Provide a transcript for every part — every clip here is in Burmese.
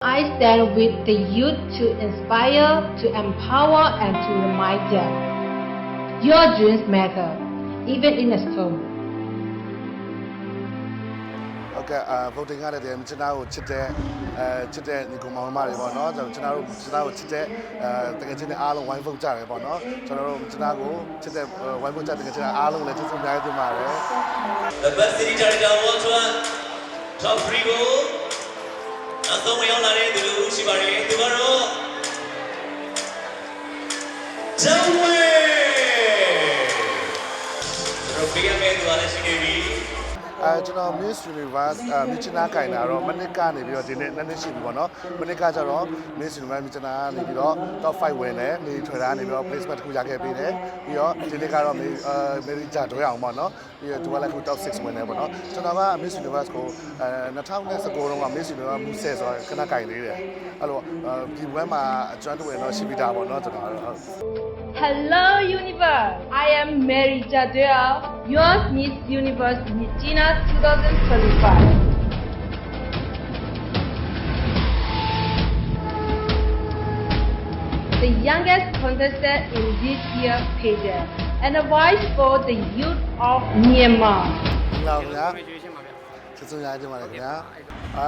I stand with the youth to inspire, to empower, and to remind them. Your dreams matter, even in a storm. ဟုတ်ကဲ့အာ voting ကလည်းဒီကျွန်တော်ကိုချစ်တဲ့အဲချစ်တဲ့ညီကောင်မောင်မတွေပေါ့နော်ကျွန်တော်တို့ကျွန်တော်ကိုချစ်တဲ့အဲတကယ်ချင်းအားလုံးဝိုင်း vote ကြတယ်ပေါ့နော်ကျွန်တော်တို့ကျွန်တော်ကိုချစ်တဲ့ဝိုင်း vote ကြတကယ်ချင်းအားလုံးလည်းကျေးဇူးအများကြီးတင်ပါတယ် The best city director World Tour Top 3ကို နောက်ဆုံးဝင်ရောက်လာတဲ့သူတို့ရှိပါတယ်သူကတော့ အဲကျွန်တော် Miss Universe အမြချနာကင်တာတော့မနစ်ကနေပြီးတော့ဒီနေ့နှစ်နှစ်ရှိပြီပေါ့နော်မနစ်ကကျတော့ Miss Universe မြချနာကနေပြီးတော့ top 5ဝင်တယ်မေထွေတာကနေပြီးတော့ placement တစ်ခုရခဲ့ပြီးတယ်ပြီးတော့ဒီနေ့ကတော့မေအဲမေရီဂျာတွဲအောင်ပေါ့နော်ပြီးတော့သူကလည်းခု top 6ဝင်တယ်ပေါ့နော်ကျွန်တော်က Miss Universe ကိုအဲ2019တုန်းက Miss Universe မူဆဲဆိုတော့ခဏကင်လေးတယ်အဲ့လိုဒီဘက်မှာအကျွမ်းတဝင်တော့ရှိပြီးသားပေါ့နော်ကျွန်တော်ကတော့ Hello, universe. I am Mary Jadua, your Miss Universe Michina 2025. The youngest contestant in this year's pageant, and a voice for the youth of Myanmar. မင်္ဂလာပါခင်ဗျာကျေးဇူးများတင်ပါတယ်ခင်ဗျာအာ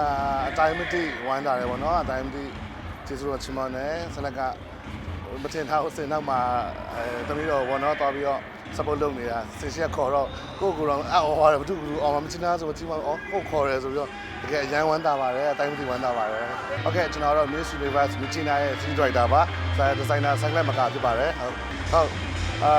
အတိုင်းမတိဝမ်းတာတယ်ပေါ့နော်အတိုင်းမတိကျေးဇူးတော်ချီးမွမ်းတယ်ဆက်လက်ကမထင်ထားအစင်နောက်မှာအဲတမီးတော်ဘောနော်သွားပြီးတော့ support လုပ်နေတာစင်ရှက်ခေါ်တော့ကိုယ့်ကိုယ်တော့အော်ဟောတယ်ဘာလို့ကူအော်မမချင်းသားဆိုချင်းမအော်ကိုခေါ်တယ်ဆိုပြီးတော့တကယ်အရန်ဝမ်းသာပါတယ်အတိုင်းမသိဝမ်းသာပါတယ်ဟုတ်ကဲ့ကျွန်တော်တော့ Miss Universe မြချင်းသားရဲ့ scene director ပါဆိုင် designer ဆိုင်လက်မကဖြစ်ပါတယ်ဟုတ်အာ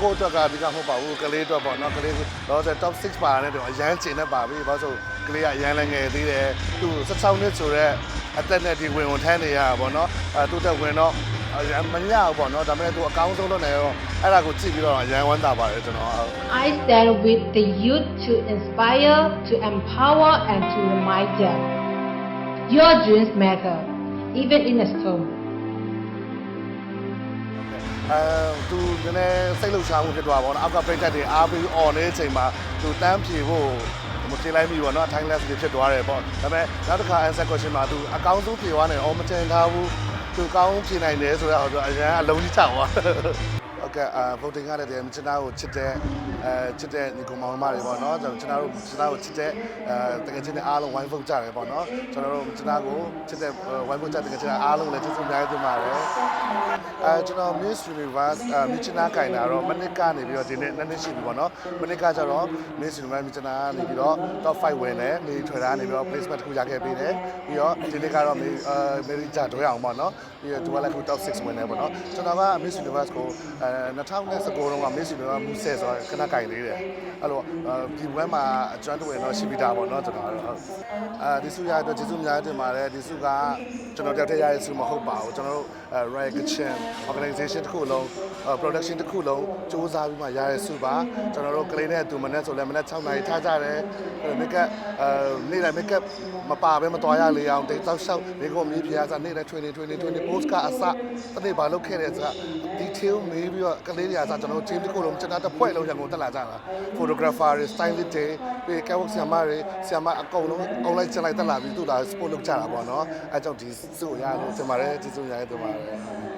ကိုတော့ကဒီကမဟုတ်ပါဘူးကလေးတော့ပေါ့နော်ကလေးတော့ဆို top 6ပါတဲ့တော့အရန်ကျင်နေပါပြီဘာလို့ကလေးကအရန်လည်းငယ်သေးတယ်သူ16နှစ်ဆိုတော့အသက်နဲ့ဒီဝင်ဝင်ထမ်းနေရတာပေါ့နော်အဲသူတက်ဝင်တော့ မညဘူးပေါ့နော်ဒါပေမဲ့သူအကောင်းဆုံးလုပ်နေတော့အဲ့ဒါကိုကြည့်ပြီးတော့အရန်ဝမ်းသာပါတယ်ကျွန်တော်ဟုတ် I stand with the youth to inspire, to empower, and to remind them. Your dreams matter, even in a storm. အဲသူနည်းနည်းစိတ်လှုပ်ရှားမှုဖြစ်သွားပါတော့အောက်ကပြိတ္တတွေအားပြီးអော်နေတဲ့အချိန်မှာသူတန်းဖြေဖို့မပြေးလိုက်မိပေါ့နော် time lapse တွေဖြစ်သွားတယ်ပေါ့ဒါပေမဲ့နောက်တစ်ခါ answer question မှာသူအကောင်းဆုံးဖြေသွားတယ်အော်မတင်ထားဘူး သူကောင်းဖြေနိုင်တယ်ဆိုတော့သူအရန်အလုံးကြီးချသွား ဟုတ်ကဲ့အာ voting ကလည်းဒီကျွန်တော်ကိုချစ်တဲ့အဲချစ်တဲ့ညီကောင်မောင်မတွေပေါ့နော်ကျွန်တော်တို့ကျွန်တော်ကိုချစ်တဲ့အဲတကယ်ချင်းအားလုံးဝိုင်း vote ကြတယ်ပေါ့နော်ကျွန်တော်တို့ကျွန်တော်ကိုချစ်တဲ့ဝိုင်း vote ကြတကယ်ချင်းအားလုံးလည်းကျေးဇူးအများကြီးတင်ပါတယ်အဲကျွန်တော် Miss Universe အမြချနာကင်တာတော့မနစ်ကနေပြီးတော့ဒီနေ့နှစ်နှစ်ရှိပြီပေါ့နော်မနစ်ကကျတော့ Miss Universe မြချနာကနေပြီးတော့ top 5ဝင်တယ်မေထွေတာကနေပြီးတော့ placement တစ်ခုရခဲ့ပြီးတယ်ပြီးတော့ဒီနေ့ကတော့မေအဲမေရီဂျာတွဲအောင်ပေါ့နော်ပြီးတော့သူကလည်းခု top 6ဝင်တယ်ပေါ့နော်ကျွန်တော်က Miss Universe ကိုအဲ2019တုန်းက Miss Universe မူဆဲဆိုတော့ခဏကင်လေးတယ်အဲ့လိုဒီဘက်မှာအကျွမ်းတဝင်တော့ရှိပြီးသားပေါ့နော်ကျွန်တော်ကတော့အဲဒီစုရအတွက်ကျေးဇူးများတင်ပါတယ်ဒီစုကကျွန်တော်တယောက်တည်းရတဲ့စုမဟုတ်ပါဘူးကျွန်တော်တို့ Riot Kitchen organization တစ်ခုလုံး production တစ်ခုလုံးစူးစမ်းပြီးမှရတဲ့စုပါကျွန်တော်တို့ကလေးနဲ့သူမနဲ့ဆိုလည်းမနဲ့6နာရီထားကြတယ်မိတ်ကအဲနေ့တိုင်းမိတ်ကမပါဘဲမတော်ရလေအောင်တိတ်တောက်လျှောက်မိကိုမြည်ပြားစားနေ့တိုင်း training training training post ကအစတနေ့ဘာလုပ်ခဲ့တဲ့စက detail မေးပြီးတော့ကလေးတွေကစကျွန်တော်တို့ team တစ်ခုလုံးကျွန်တော်တစ်ဖွဲ့လုံးရန်ကုန်တက်လာကြတာ photographer တွေ stylist တွေပြီး catwalk ဆရာမတွေဆရာမအကုန်လုံး online ချက်လိုက်တက်လာပြီးသူ့လာ sport လုပ်ကြတာပေါ့နော်အဲကြောင့်ဒီစုရလို့ကျွန်ပါတယ်ကျေးဇူးများတင်ပါတယ်